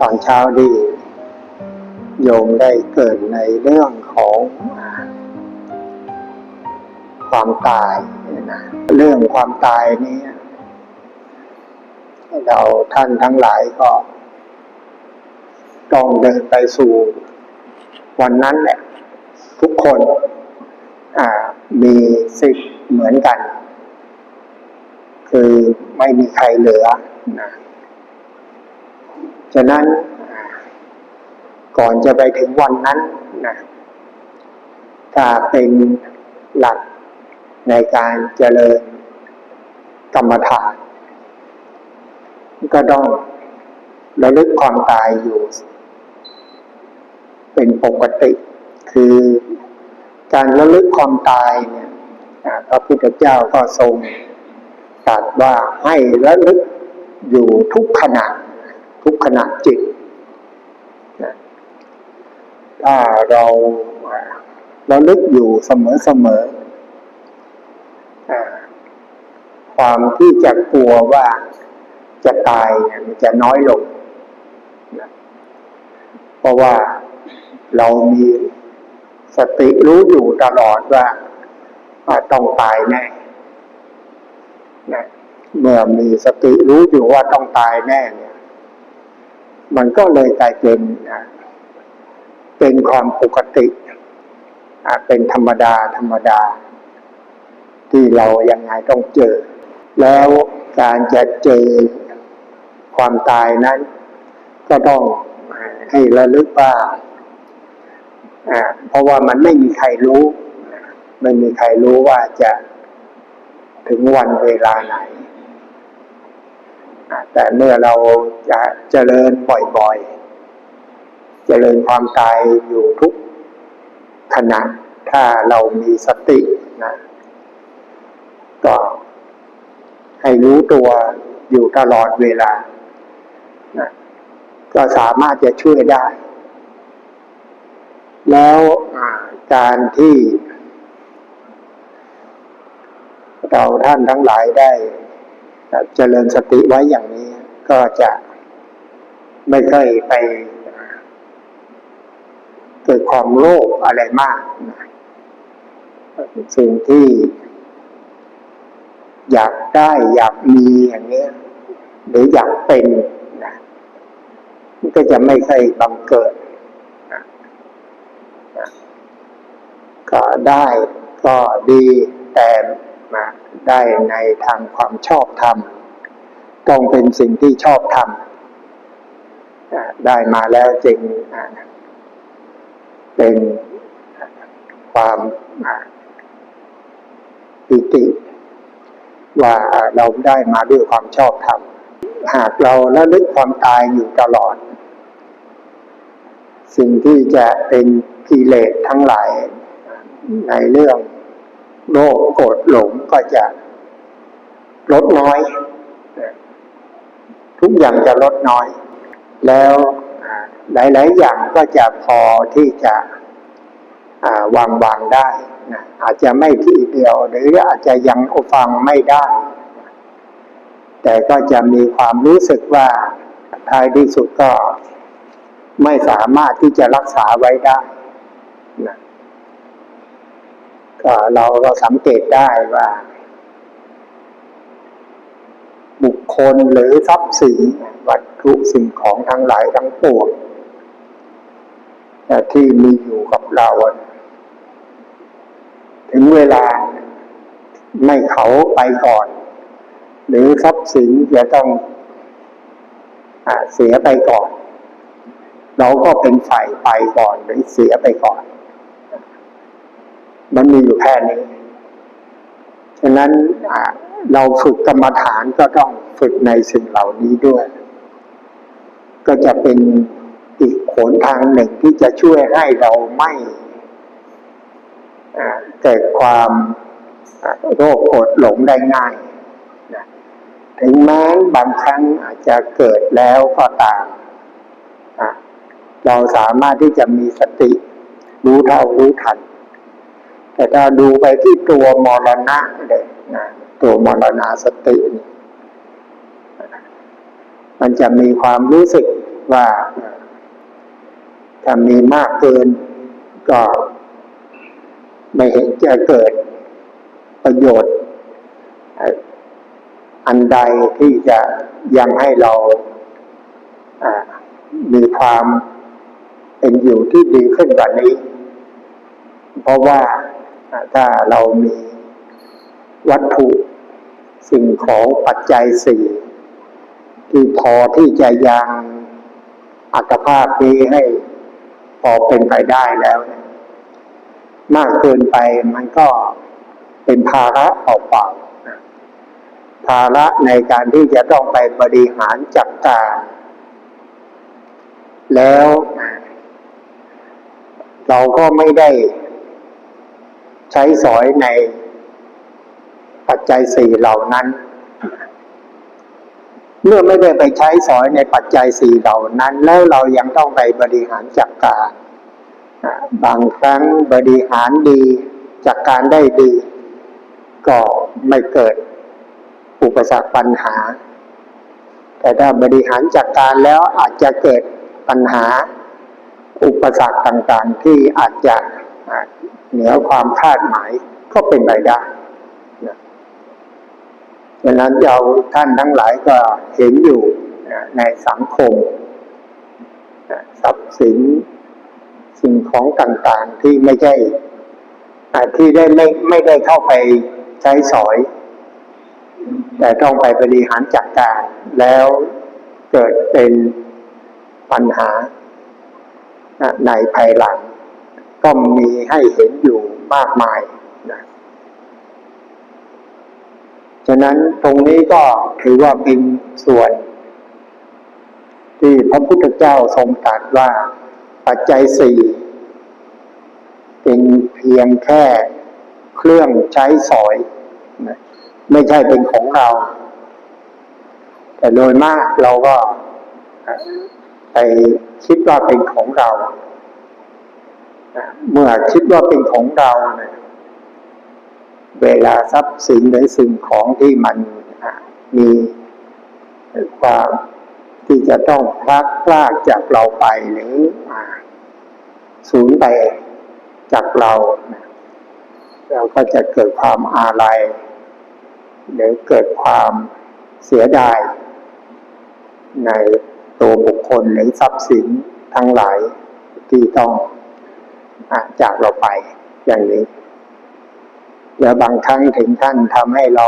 ตอนเช้าดีโยมได้เกิดในเรื่องของความตายนะเรื่องความตายนี้เราท่านทั้งหลายก็ ต้องเดินไปสู่วันนั้นแหละทุกคนมีสิทธิ์เหมือนกัน คือไม่มีใครเหลือนะ ฉะนั้นก่อนจะไปถึงวันนั้นนะถ้าเป็นหลักในการเจริญกรรมฐานก็ต้องระลึกความตายอยู่ เป็นปกติ คือการระลึกความตายเนี่ยพระพุทธเจ้าก็ทรงตรัสว่าให้ระลึกอยู่ทุกขณะ ทุกขณะจิตนะถ้าเราอ่าลึกอยู่เสมอเสมอความที่จะกลัวว่าจะตายเนี่ยมันจะน้อยลงนะเพราะว่าเรามีสติรู้อยู่ตลอดว่าว่าต้องตายแน่นะเมื่อมีสติรู้อยู่ว่าต้องตายแน่เนี่ย มันก็เลยกลายเป็นเป็นความปกติเป็นธรรมดาธรรมดา ที่เรายังไงต้องเจอ แล้วการจะเจอความตายนั้น ก็ต้องให้ระลึกว่าเพราะว่ามันไม่มีใครรู้ ไม่มีใครรู้ว่าจะถึงวันเวลาไหน แต่เมื่อเราจะเจริญบ่อยๆ เจริญความตายอยู่ทุกขณะ ถ้าเรามีสตินะก็ให้รู้ตัวอยู่ตลอดเวลานะก็สามารถจะช่วยได้ แล้วการที่เราท่านทั้งหลายได้ เจริญสติไว้อย่างนี้ ก็จะไม่เคยไปเกิดความโลภอะไรมาก สิ่งที่อยากได้อยากมีอย่างนี้หรืออยากเป็นนะมันก็จะไม่เคยบังเกิดนะก็ได้ก็ดีแต่ มาได้ในทางความชอบธรรม ต้องเป็นสิ่งที่ชอบธรรมได้มาแล้วจึงเป็นความปิติ ว่าเราได้มาด้วยความชอบธรรม หากเราระลึกความตายอยู่ตลอด สิ่งที่จะเป็นกิเลสทั้งหลายในเรื่อง โลภโกรธหลงก็จะลดน้อย ทุกอย่างจะลดน้อย แล้วหลาย ๆ อย่างก็จะพอที่จะวางวางได้นะอาจจะไม่ทีเดียว หรืออาจจะยังฟังไม่ได้ แต่ก็จะมีความรู้สึกว่าท้ายที่สุดก็ไม่สามารถที่จะรักษาไว้ได้นะ ก็เราก็สังเกตได้ว่า บุคคลหรือทรัพย์สินวัตถุสิ่งของทั้งหลายทั้งปวงที่มีอยู่กับเรา ถึงเวลาไม่เขาไปก่อน หรือทรัพย์สินจะต้องอเสียไปก่อน เราก็เป็นฝ่ายไปก่อนหรือเสียไปก่อน มันมีอยู่แค่นี้ ฉะนั้นเราฝึกกรรมฐานก็ต้องฝึกในสิ่งเหล่านี้ด้วย ก็จะเป็นอีกขนทางหนึ่งที่จะช่วยให้เราไม่เกิดความโรคโกรธหลงได้ง่ายถึงแม้บางครั้งอาจจะเกิดแล้วก็ตามเราสามารถที่จะมีสติ รู้เท่ารู้ทัน แต่ถ้าดูไปที่ตัวมรณะเลยนะตัวมรณาสติ มันจะมีความรู้สึกว่าถ้ามีมากเกินก็ไม่เห็นจะเกิดประโยชน์ อันใดที่จะยังให้เรามีความเป็นอยู่ที่ดีขึ้นกว่านี้ เพราะว่า ถ้าเรามีวัตถุสิ่งของปัจจัยสี่ที่พอที่จะยังอัตภาพนี้ให้พอเป็นไปได้แล้วเนี่ยมากเกินไปมันก็เป็นภาระเปล่าๆภาระในการที่จะต้องไปบริหารจัดการแล้ว เราก็ไม่ได้ ใช้สอยในปัจจัยสี่เหล่านั้น เมื่อไม่ได้ไปใช้สอยในปัจจัยสี่เหล่านั้น แล้วเรายังต้องไปบริหารจัดการบางครั้งบริหารดีจัดการได้ดี ก็ไม่เกิดอุปสรรคปัญหา แต่ถ้าบริหารจัดการแล้วอาจจะเกิดปัญหาอุปสรรคต่างๆ ที่อาจจะ เหนือความคาดหมายก็เป็นไปได้นะดังนั้นเราท่านทั้งหลายก็เห็นอยู่นะในสังคมนะทรัพย์สินสิ่งของต่างๆที่ไม่ใช่ที่ได้ไม่ไม่ได้เข้าไปใช้สอย แต่ต้องไปบริหารจัดการ แล้วเกิดเป็นปัญหาในภายหลัง ก็มีให้เห็นอยู่มากมายนะฉะนั้นตรงนี้ก็ถือว่าเป็นส่วน ที่พระพุทธเจ้าทรงตรัสว่าปัจจัยสี่เป็นเพียงแค่เครื่องใช้สอยนะไม่ใช่เป็นของเรา แต่โดยมากเราก็ไปคิดว่าเป็นของเรา เมื่อคิดว่าเป็นของเราเนี่ยเวลาทรัพย์สินหรือสิ่งของที่มันมีความที่จะต้องพลักพลากจากเราไปหรือสูญไปจากเราเราก็จะเกิดความอาลัยหรือเกิดความเสียดาย ในตัวบุคคลหรือทรัพย์สินทั้งหลายที่ต้อง จากเราไปอย่างนี้ แล้วบางครั้งถึงท่านทำให้เรา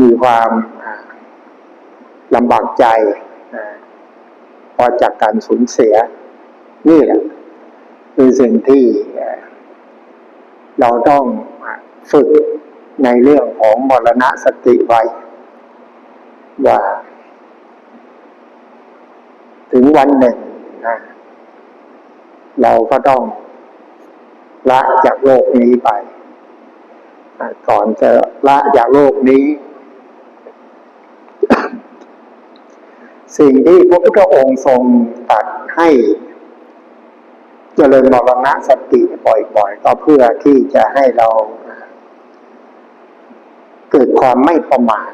มีความลำบากใจอพราะจากการสูญเสีย นี่แหละคือสิ่งที่เอ่อเราต้องฝึกในเรื่องของมรณะสติไว้ ว่า ถึงวันหนึ่ง นะเราก็ต้องละจากโลกนี้ไป ก่อนจะละจากโลกนี้ สิ่งที่พระพุทธองค์ทรงตัดให้เจริญมรณะสติบ่อยๆ ก็เพื่อที่จะให้เรา เกิดความไม่ประมาท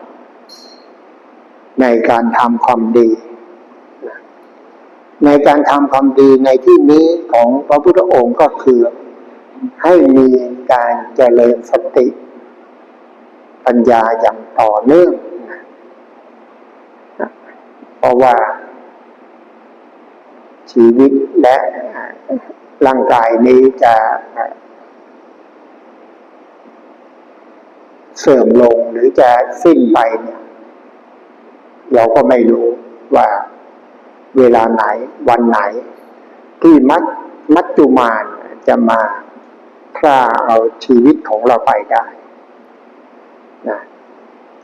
ในการทำความดี ในการทำความดีในที่นี้ของพระพุทธองค์ก็คือ ให้มีการเจริญสติ ปัญญาอย่างต่อเนื่อง เพราะว่า ชีวิตและร่างกายนี้จะเสื่อมลงหรือจะสิ้นไปเนี่ย เราก็ไม่รู้ว่า เวลาไหนวันไหน ที่มัดมัจจุมานจะมาพร่าเอาชีวิตของเราไปได้นะ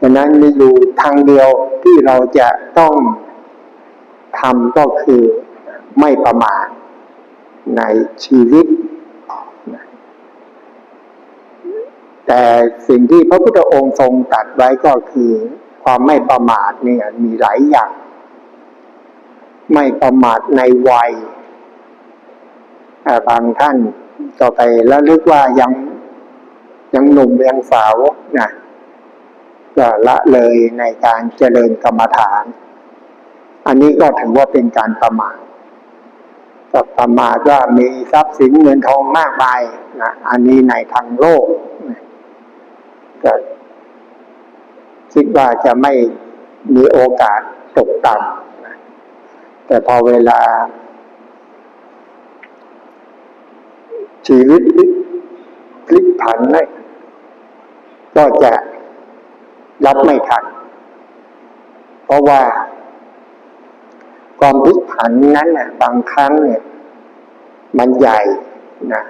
ฉะนั้นมีอยู่ทางเดียวที่เราจะต้องทำก็คือไม่ประมาทในชีวิต แต่สิ่งที่พระพุทธองค์ทรงตัดไว้ก็คือ ความไม่ประมาทเนี่ยมีหลายอย่าง ไม่ประมาทในวัยบางท่านก็ไปแล้วลึกว่ายังยังหนุ่มยังสาวนะก็ละเลยในการเจริญกรรมฐาน อันนี้ก็ถือว่าเป็นการประมาทก็ประมาทว่ามีทรัพย์สินเงินทองมากมายนะอันนี้ในทางโลกนะก็คิดว่าจะไม่มีโอกาสตกต่ำ แต่พอเวลา ชีวิตพลิกผันเลยก็จะรับไม่ทัน เพราะว่า ความพลิกผันนั้นน่ะบางครั้งเนี่ย มันใหญ่นะ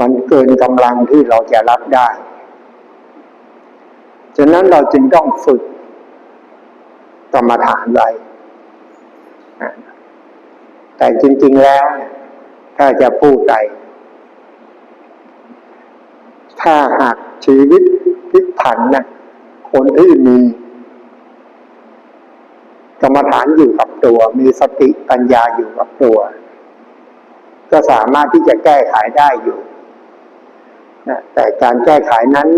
มันเกินกำลังที่เราจะรับได้ ฉะนั้นเราจึงต้องฝึกกรรมฐานไว้ แต่จริง ๆ แล้ว ถ้าจะพูดไปถ้าหากชีวิตพลิกผันนะคนที่มี กรรมฐานอยู่กับตัว มีสติปัญญาอยู่กับตัว ก็สามารถที่จะแก้ไขได้อยู่นะแต่การแก้ไขนั้น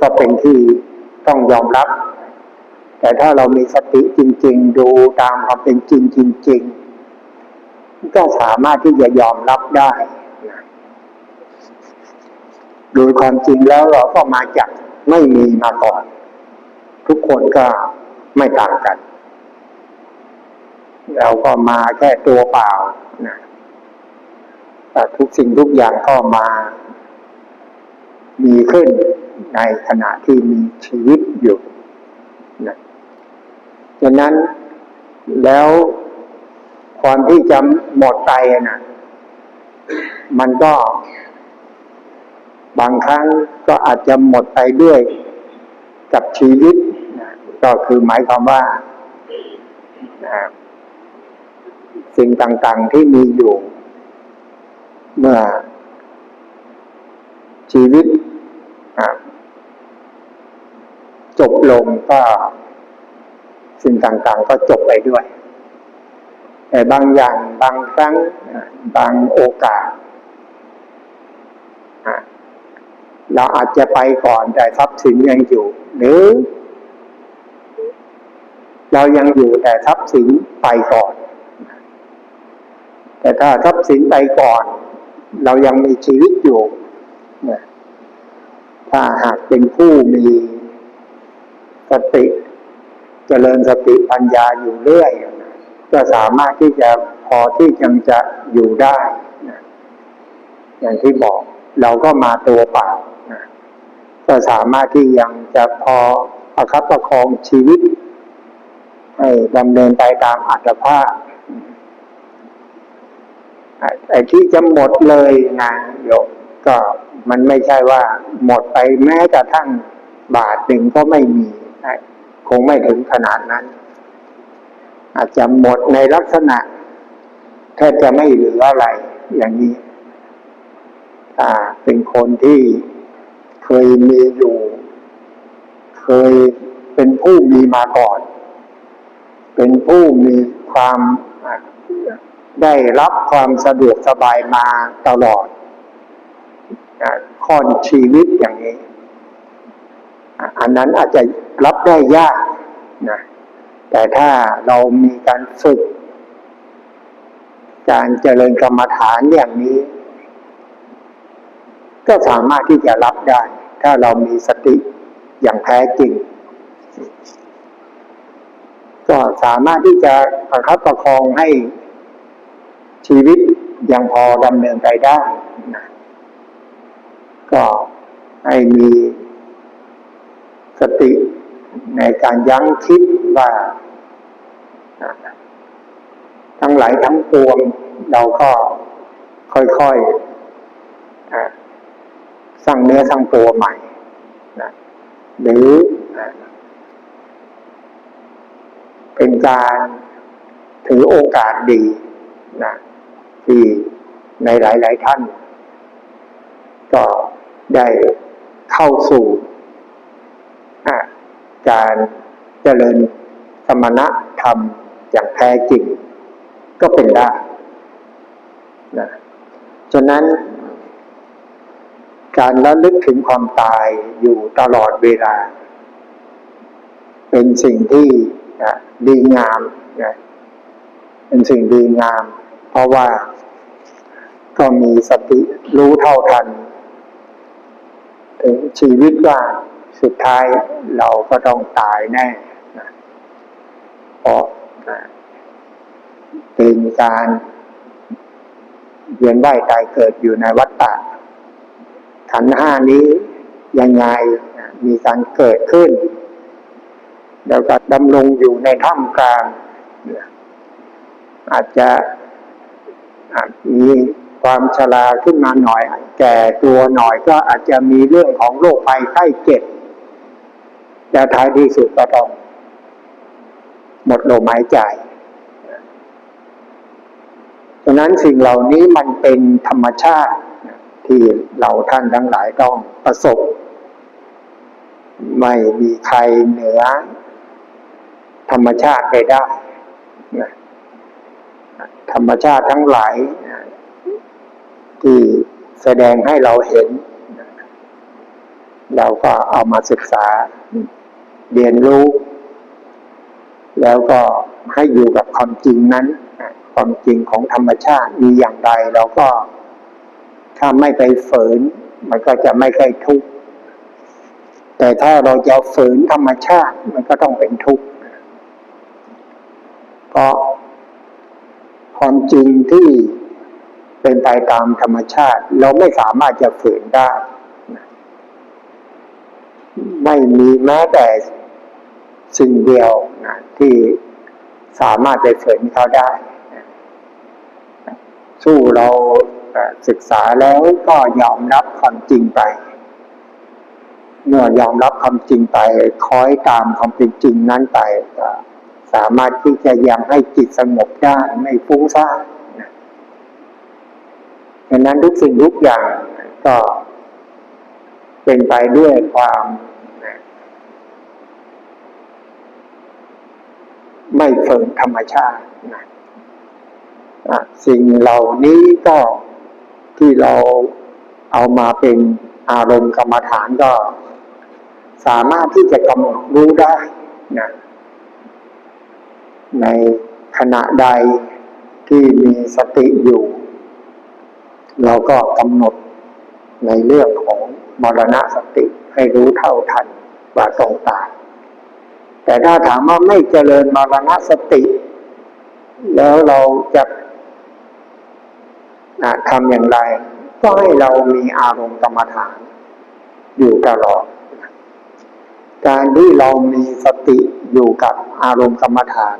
ก็เป็นที่ต้องยอมรับ แต่ถ้าเรามีสติจริง ๆ ดูตามความเป็นจริงจริง ๆ ก็สามารถที่จะยอมรับได้ โดยความจริงแล้วเราก็มาจากไม่มีมาก่อน ทุกคนก็ไม่ต่างกัน เราก็มาแค่ตัวเปล่านะแต่ทุกสิ่งทุกอย่างก็มา มีขึ้นในขณะที่มีชีวิตอยู่ ฉะนั้นแล้วความที่จะหมดไปนะมันก็ บางครั้งก็อาจจะหมดไปด้วยกับชีวิตนะก็คือหมายความว่านะสิ่งต่างๆที่มีอยู่ เมื่อ ชีวิตอะจบลงก็ สิ่งต่างๆก็จบไปด้วย แต่บางอย่างบางครั้งบางโอกาส เราอาจจะไปก่อนแต่ทรัพย์สินยังอยู่ หรือ เรายังอยู่แต่ทรัพย์สินไปก่อน แต่ถ้าทรัพย์สินไปก่อน เรายังมีชีวิตอยู่ถ้าหากเป็นผู้มีสติ เจริญสติปัญญาอยู่เรื่อย ก็สามารถที่จะพอที่ยังจะอยู่ได้นะอย่างที่บอกเราก็มาตัวเปล่านะก็สามารถที่ยังจะพอประคับประคองชีวิต ให้ดำเนินไปตามอัตภาพไอ้ที่จะหมดเลยนะโยมก็มันไม่ใช่ว่าหมดไปแม้กระทั่งบาทหนึ่งก็ไม่มี คงไม่ถึงขนาดนั้น อาจจะหมดในลักษณะแทบจะไม่เหลืออะไรอย่างนี้อ่าเป็นคนที่เคยมีอยู่ เคยเป็นผู้มีมาก่อน เป็นผู้มีความได้รับความสะดวกสบายมาตลอดอค่อนชีวิตอย่างนี้ อันนั้นอาจจะ รับได้ยากนะแต่ถ้าเรามีการฝึก การเจริญกรรมฐานอย่างนี้ ก็สามารถที่จะรับได้ ถ้าเรามีสติอย่างแท้จริง ก็สามารถที่จะประคับประคองให้ชีวิตยังพอดำเนินไปได้นะก็ให้มีสติ ในการยั้งคิดว่า ทั้งหลายทั้งปวง เราก็ค่อยๆสร้างเนื้อสร้างตัวใหม่หรือเป็นการถือโอกาสดีนะที่ในหลาย ๆ ท่าน ก็ได้เข้าสู่ การเจริญสมณธรรมอย่างแท้จริง ก็เป็นได้นะฉะนั้น การระลึกถึงความตายอยู่ตลอดเวลา เป็นสิ่งที่นะดีงามนะเป็นสิ่งดีงาม เพราะว่าก็มีสติรู้เท่าทันถึงชีวิตว่า สุดท้ายเราก็ต้องตายแน่เพราะเป็นการเวียนว่ายตายเกิดอยู่ในวัฏฏะขันห้านี้ยังไงมีการเกิดขึ้น แล้วก็ดำรงอยู่ในท่ามกลาง อาจจะอาจมีความชราขึ้นมาหน่อย แก่ตัวหน่อยก็อาจจะมีเรื่องของโรคภัยไข้เจ็บ แต่ท้ายที่สุดก็ต้องหมดลมหายใจฉะนั้นสิ่งเหล่านี้มันเป็นธรรมชาติที่เราท่านทั้งหลายต้องประสบ ไม่มีใครเหนือ ธรรมชาติไปได้ธรรมชาติทั้งหลายที่แสดงให้เราเห็น เราก็เอามาศึกษา เรียนรู้ แล้วก็ให้อยู่กับความจริงนั้น ความจริงของธรรมชาติมีอย่างไรเราก็ถ้าไม่ไปฝืน มันก็จะไม่ค่อยทุกข์แต่ถ้าเราจะฝืนธรรมชาติมันก็ต้องเป็นทุกข์เพราะความจริงที่เป็นไปตามธรรมชาติ เราไม่สามารถจะฝืนได้ ไม่มีแม้แต่ สิ่งเดียวนะที่สามารถไปฝืนเขาได้ สู้เราศึกษาแล้วก็ยอมรับความจริงไปเมื่อยอมรับความจริงไปคอยตามความเป็นจริงนั้นไปสามารถที่จะยังให้จิตสงบได้ไม่ฟุ้งซ่านดังนั้นทุกสิ่งทุกอย่างก็เป็นไปด้วยความ ไม่ฝืนธรรมชาตินะสิ่งเหล่านี้ก็ที่เราเอามาเป็นอารมณ์กรรมฐานก็ สามารถที่จะกำหนดรู้ได้นะในขณะใดที่มีสติอยู่ เราก็กำหนดในเรื่องของมรณะสติให้รู้เท่าทันว่าต้องตาย แต่ถ้าถามว่าไม่เจริญมรณะสติ แล้วเราจะทำอย่างไร ก็ให้เรามีอารมณ์กรรมฐานอยู่ตลอด การที่เรามีสติอยู่กับอารมณ์กรรมฐาน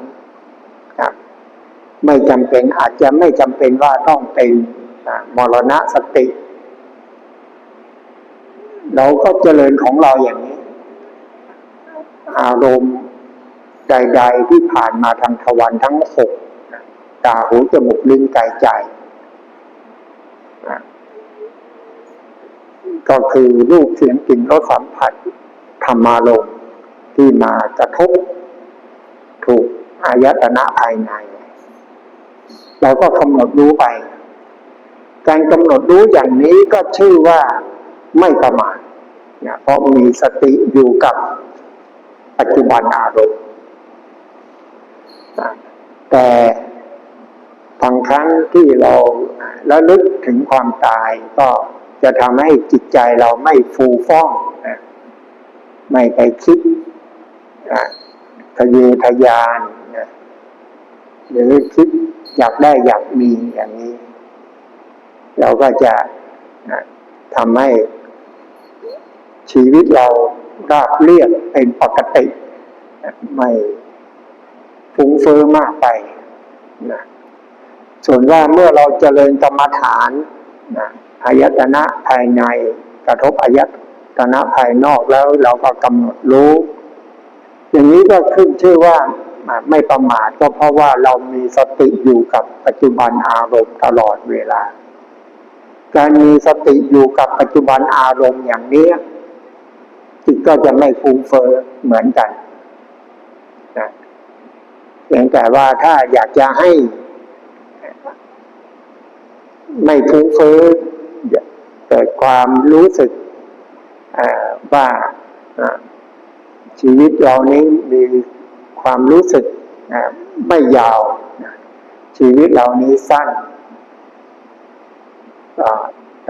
นะไม่จำเป็นอาจจะไม่จำเป็นว่าต้องเป็นมรณะสติ เราก็เจริญของเราอย่างนี้ อารมณ์ใด ๆ ที่ผ่านมาทางทวารทั้งหกตาหูจมูกลิ้นกายใจ ก็คือรูปเสียงกลิ่นรสสัมผัสธรรมารมณ์ที่มากระทบ ถูกอายตนะภายใน เราก็กำหนดรู้ไป การกำหนดรู้อย่างนี้ก็ชื่อว่าไม่ประมาทนะเพราะมีสติอยู่กับ ปัจจุบันอารมณ์แต่บางครั้งที่เราระลึกถึงความตายก็จะทำให้จิตใจเราไม่ฟูฟ่อง ไม่ไปคิดทะเยอทะยานหรือคิดอยากได้อยากมีอย่างนี้ เราก็จะทำให้ชีวิตเรา ราบเรียบเป็นปกติ ไม่ฟุ้งเฟ้อมากไปนะส่วนว่าเมื่อเราเจริญกรรมฐานนะอายตนะภายในกระทบอายตนะภายนอกแล้วเราก็กำหนดรู้ อย่างนี้ก็ขึ้นชื่อว่าไม่ประมาทก็เพราะว่าเรามีสติอยู่กับปัจจุบันอารมณ์ตลอดเวลา การมีสติอยู่กับปัจจุบันอารมณ์อย่างนี้ จิตก็จะไม่ฟุ้งเฟ้อเหมือนกันนะเพียงแต่ว่าถ้าอยากจะให้ ไม่ฟุ้งเฟ้อเกิดความรู้สึกว่าชีวิตเรานี้มีความรู้สึกไม่ยาว ชีวิตเรานี้สั้น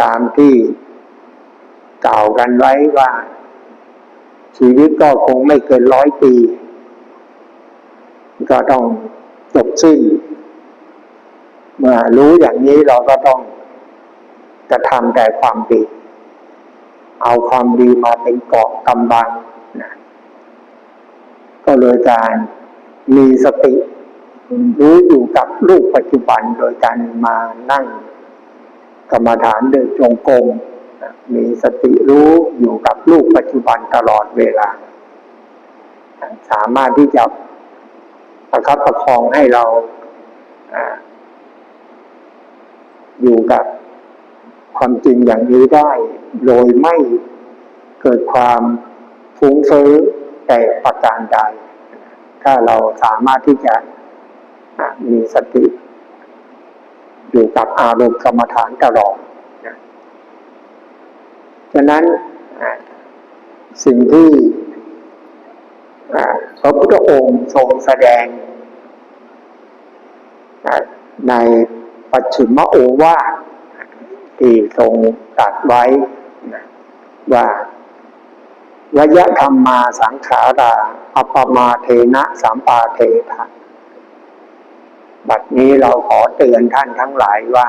ตามที่กล่าวกันไว้ว่า ชีวิตก็คงไม่เกินร้อยปี ก็ต้องจบสิ้นเมื่อรู้อย่างนี้เราก็ต้องกระทำแต่ความดี เอาความดีมาเป็นเกาะกำบังนะก็เลยการมีสติรู้อยู่กับลูกปัจจุบันโดยการมานั่งกรรมฐานเดินจงกรม มีสติรู้อยู่กับลูกปัจจุบันตลอดเวลา สามารถที่จะประคับประคองให้เราออยู่กับความจริงอย่างนี้ได้ โดยไม่เกิดความฟุ้งเฟ้อแต่ประการใด ถ้าเราสามารถที่จะมีสติ อยู่กับอารมณ์กรรมฐานตลอด ฉะนั้นสิ่งที่พระพุทธองค์ทรงแสดง ในปัจฉิมโอวาทที่ทรงตรัสไว้ว่าวยะธรรมมาสังขาราอัปมาเทนะสัมปาเทถะบัดนี้เราขอเตือนท่านทั้งหลายว่า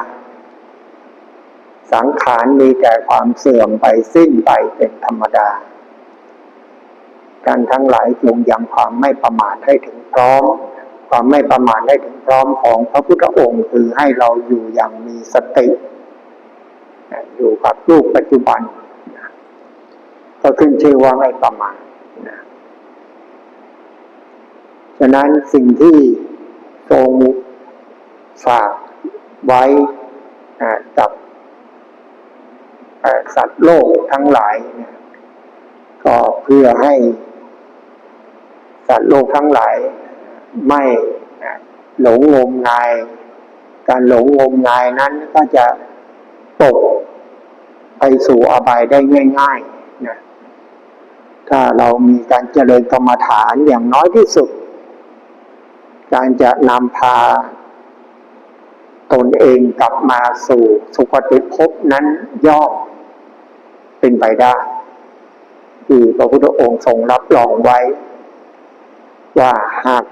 สังขารมีแต่ความเสื่อมไปสิ้นไปเป็นธรรมดาการทั้งหลายจงยังความไม่ประมาทให้ถึงพร้อม ความไม่ประมาทให้ถึงพร้อมของพระพุทธองค์คือให้เราอยู่อย่างมีสติ อยู่กับรูปปัจจุบันก็ขึ้นชื่อว่าไม่ประมาทฉะนั้นสิ่งที่ทรงฝากไว้กับ สัตว์โลกทั้งหลายเนี่ยก็เพื่อให้สัตว์โลกทั้งหลายไม่หลงงมงาย การหลงงมงายนั้นก็จะตกไปสู่อบายได้ง่ายๆนะถ้าเรามีการเจริญกรรมฐานอย่างน้อยที่สุด การจะนำพาตนเองกลับมาสู่สุคติภพนั้นย่อม เป็นไปได้ที่พระพุทธองค์ทรงรับรองไว้ ว่าหาก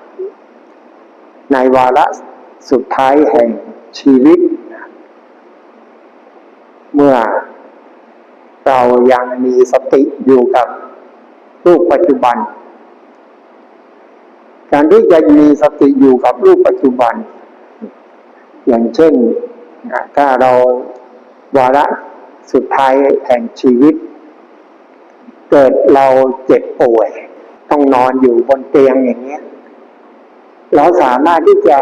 ในวาระสุดท้ายแห่งชีวิต เมื่อเรายังมีสติอยู่กับรูปปัจจุบัน การที่จะมีสติอยู่กับรูปปัจจุบัน อย่างเช่นถ้าเราวาระ สุดท้ายแห่งชีวิต เกิดเราเจ็บป่วย ต้องนอนอยู่บนเตียงอย่างเงี้ย เราสามารถที่จะ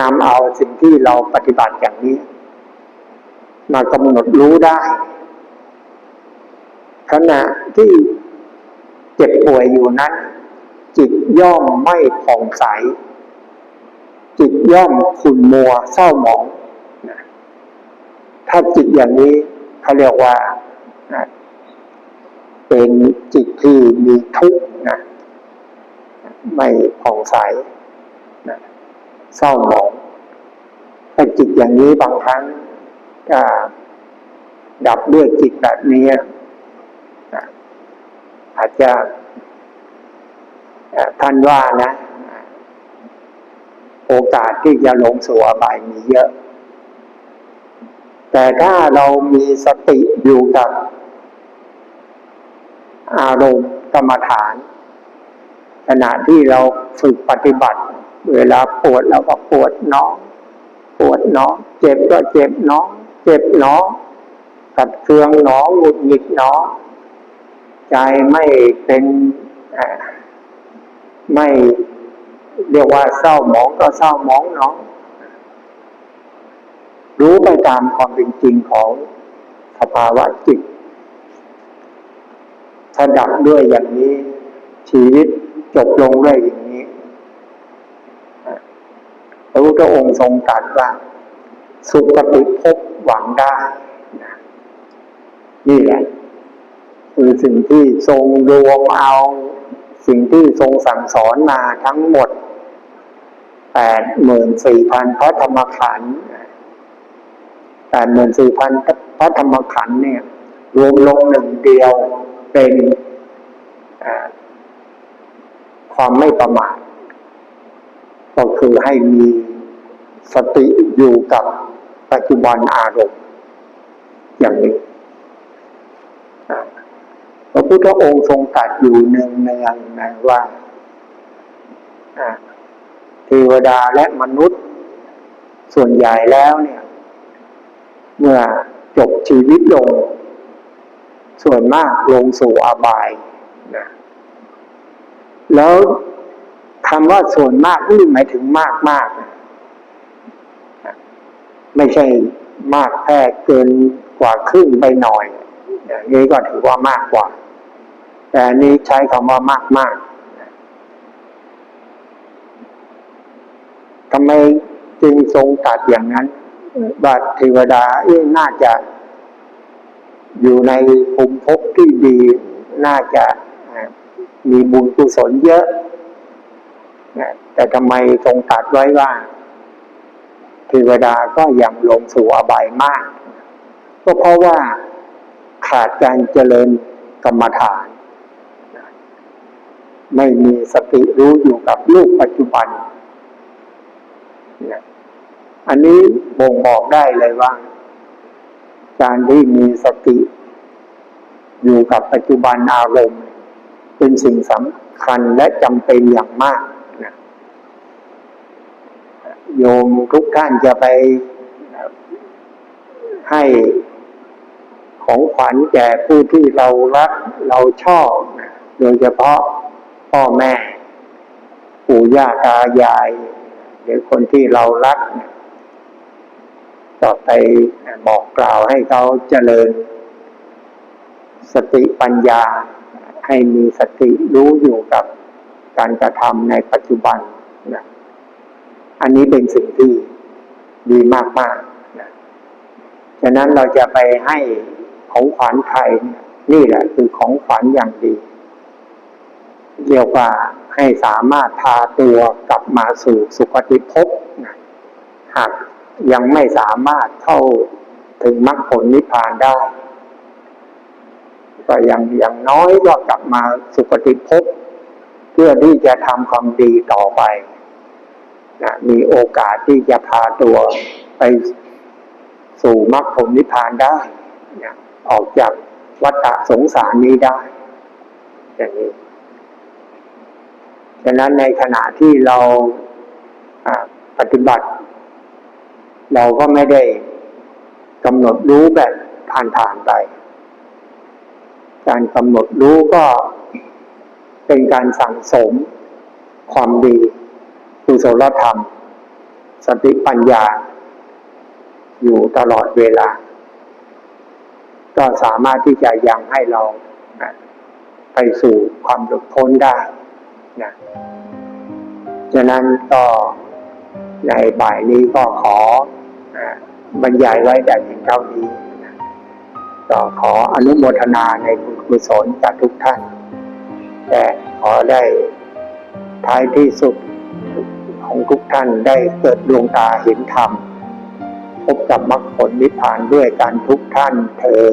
นำเอาสิ่งที่เราปฏิบัติอย่างนี้ มากำหนดรู้ได้ ขณะที่เจ็บป่วยอยู่นั้น จิตย่อมไม่ผ่องใส จิตย่อมขุ่นมัวเศร้าหมอง ถ้าจิตอย่างนี้เขาเรียกว่าเป็นจิตที่มีทุกข์นะไม่ผ่องใสนะเศร้าหมองถ้าจิตอย่างนี้บางครั้งก็ดับด้วยจิตแบบนี้นะอาจจะท่านว่านะ โอกาสที่จะลงสู่อบายมีเยอะ แต่ถ้าเรามีสติอยู่กับ อารมณ์กรรมฐาน ขณะที่เราฝึกปฏิบัติ เวลาปวดเราก็ปวดเน้อง ปวดเน้อง เจ็บก็เจ็บเน้อง เจ็บเน้องกัดเคืองหนอหงุดหงิดหนอ ใจไม่เป็นไม่เรียกว่าเศร้าหมองก็เศร้าหมองเนาะ รู้ไปตามความเป็นจริงของสภาวะจิตถ้าดับด้วยอย่างนี้ ชีวิตจบลงด้วยอย่างนี้พระพุทธองค์ทรงตรัสว่า สุคติภพหวังได้นะนี่แหละคือสิ่งที่ทรงรวมเอา สิ่งที่ทรงสั่งสอนมาทั้งหมดแปดหมื่นสี่พันพระธรรมขันธ์ แปดหมื่นสี่พันพระธรรมขันธ์เนี่ย รวมลงหนึ่งเดียวเป็นความไม่ประมาทก็คือให้มีสติอยู่กับปัจจุบันอารมณ์อย่างนี้พระพุทธองค์ทรงตรัสอยู่เนืองเนืองนะว่าเทวดาและมนุษย์ ส่วนใหญ่แล้วเนี่ย เมื่อจบชีวิตลง ส่วนมากลงสู่อบายนะแล้วคำว่าส่วนมากนี่หมายถึงมากมากไม่ใช่มากแค่เกินกว่าครึ่งไปหน่อยอย่างนี้ก็ถือว่ามากกว่า แต่อันนี้ใช้คำว่ามากมากทำไมจึงทรงตรัดอย่างนั้น ว่าเทวดาเอ้น่าจะ อยู่ในภูมิภพที่ดี น่าจะมีบุญกุศลเยอะนะแต่ทำไมทรงตัดไว้ว่า เทวดาก็ยังลงสู่อบายมาก ก็เพราะว่าขาดการเจริญกรรมฐาน ไม่มีสติรู้อยู่กับลูกปัจจุบันนะ อันนี้บ่งบอกได้เลยว่า การที่มีสติ อยู่กับปัจจุบันอารมณ์ เป็นสิ่งสำคัญและจำเป็นอย่างมากนะโยมทุกท่านจะไปให้ของขวัญแก่ผู้ที่เรารักเราชอบนะโดยเฉพาะพ่อแม่ ปู่ย่าตายาย หรือคนที่เรารักนี่ย ก็ไปบอกกล่าวให้เขาเจริญ สติปัญญา ให้มีสติรู้อยู่กับการกระทำในปัจจุบันนะอันนี้เป็นสิ่งที่ดีมากๆนะฉะนั้นเราจะไปให้ของขวัญใครนี่ยนี่แหละคือของขวัญอย่างดีเรียกว่าให้สามารถพาตัวกลับมาสู่สุคติภพนะหาก ยังไม่สามารถเข้าถึงมรรคผลนิพพานได้ ก็ยังย่างน้อยก็กลับมาสุคติภพเพื่อที่จะทำความดีต่อไปนะมีโอกาสที่จะพาตัวไปสู่มรรคผลนิพพานได้นะออกจากวัฏฏะสงสารนี้ได้อย่างนี้ฉะนั้นในขณะที่เราอ่าปฏิบัติ เราก็ไม่ได้กำหนดรู้แบบผ่านๆไป การกำหนดรู้ก็เป็นการสั่งสมความดีกุศลธรรม สติปัญญา อยู่ตลอดเวลา ก็สามารถที่จะยังให้เรานะไปสู่ความหลุดพ้นได้นะฉะนั้นก็ ในบ่ายนี้ก็ขอนบรรยายไว้แต่เพียงเท่านี้ก็ขออนุโมทนาในบุญกุศลจากทุกท่าน แต่ขอได้ท้ายที่สุดของทุกท่านได้เกิดดวงตาเห็นธรรม พบกับมรรคผลนิพพานด้วยการทุกท่านเธอ